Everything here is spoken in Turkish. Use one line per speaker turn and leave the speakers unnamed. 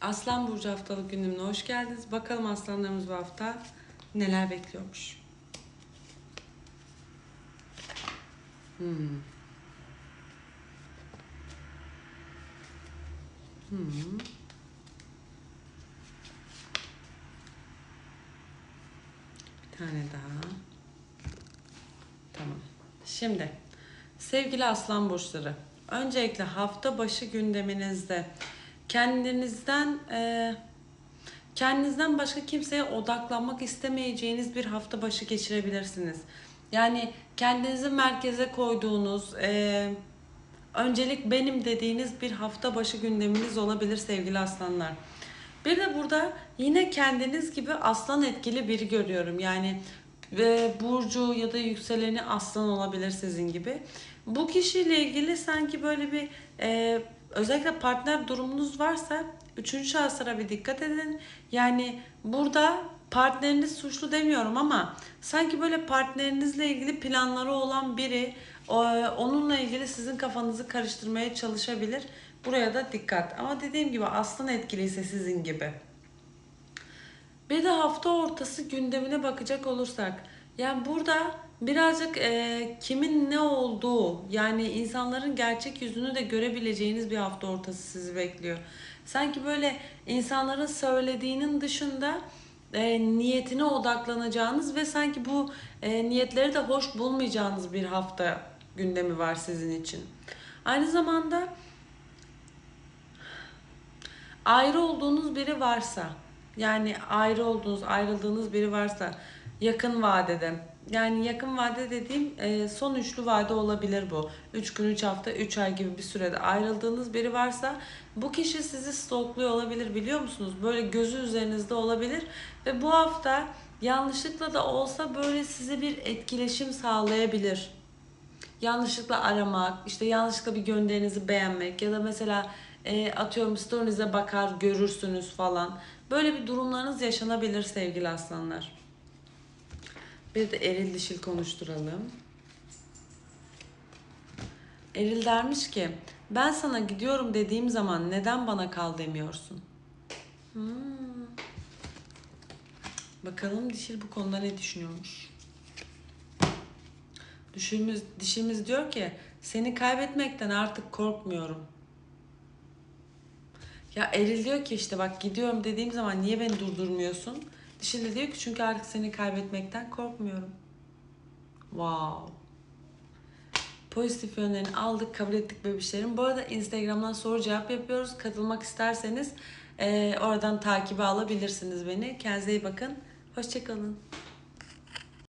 Aslan Burcu haftalık gündemine hoş geldiniz. Bakalım aslanlarımız bu hafta neler bekliyormuş. Hmm. Hmm. Bir tane daha. Tamam. Şimdi sevgili aslan burçları. Öncelikle hafta başı gündeminizde kendinizden e, kendinizden başka kimseye odaklanmak istemeyeceğiniz bir hafta başı geçirebilirsiniz. Yani kendinizi merkeze koyduğunuz, e, öncelik benim dediğiniz bir hafta başı gündeminiz olabilir sevgili aslanlar. Bir de burada yine kendiniz gibi aslan etkili biri görüyorum. Yani ve burcu ya da yükseleni aslan olabilir sizin gibi. Bu kişiyle ilgili sanki böyle bir e, özellikle partner durumunuz varsa üçüncü şahıslara bir dikkat edin. Yani burada partneriniz suçlu demiyorum ama sanki böyle partnerinizle ilgili planları olan biri onunla ilgili sizin kafanızı karıştırmaya çalışabilir. Buraya da dikkat. Ama dediğim gibi aslan etkiliyse sizin gibi. Bir de hafta ortası gündemine bakacak olursak. Yani burada birazcık e, kimin ne olduğu yani insanların gerçek yüzünü de görebileceğiniz bir hafta ortası sizi bekliyor. Sanki böyle insanların söylediğinin dışında e, niyetine odaklanacağınız ve sanki bu e, niyetleri de hoş bulmayacağınız bir hafta gündemi var sizin için. Aynı zamanda ayrı olduğunuz biri varsa yani ayrı olduğunuz ayrıldığınız biri varsa yakın vadede yani yakın vade dediğim e, son üçlü vade olabilir bu. 3 gün 3 hafta 3 ay gibi bir sürede ayrıldığınız biri varsa bu kişi sizi stalkluyor olabilir biliyor musunuz? Böyle gözü üzerinizde olabilir ve bu hafta yanlışlıkla da olsa böyle size bir etkileşim sağlayabilir yanlışlıkla aramak, işte yanlışlıkla bir gönderinizi beğenmek ya da mesela e, atıyorum story'nize bakar görürsünüz falan. Böyle bir durumlarınız yaşanabilir sevgili aslanlar. Bir de eril dişil konuşturalım. Eril dermiş ki ben sana gidiyorum dediğim zaman neden bana kal demiyorsun? Hmm. Bakalım dişil bu konuda ne düşünüyormuş? Dişimiz, dişimiz diyor ki seni kaybetmekten artık korkmuyorum. Ya Eril diyor ki işte bak gidiyorum dediğim zaman niye beni durdurmuyorsun? De diyor ki çünkü artık seni kaybetmekten korkmuyorum. Wow. Pozitif yönlerini aldık, kabul ettik bebişlerim. Bu arada Instagram'dan soru cevap yapıyoruz. Katılmak isterseniz eee, oradan takibi alabilirsiniz beni. Kendinize iyi bakın. Hoşçakalın.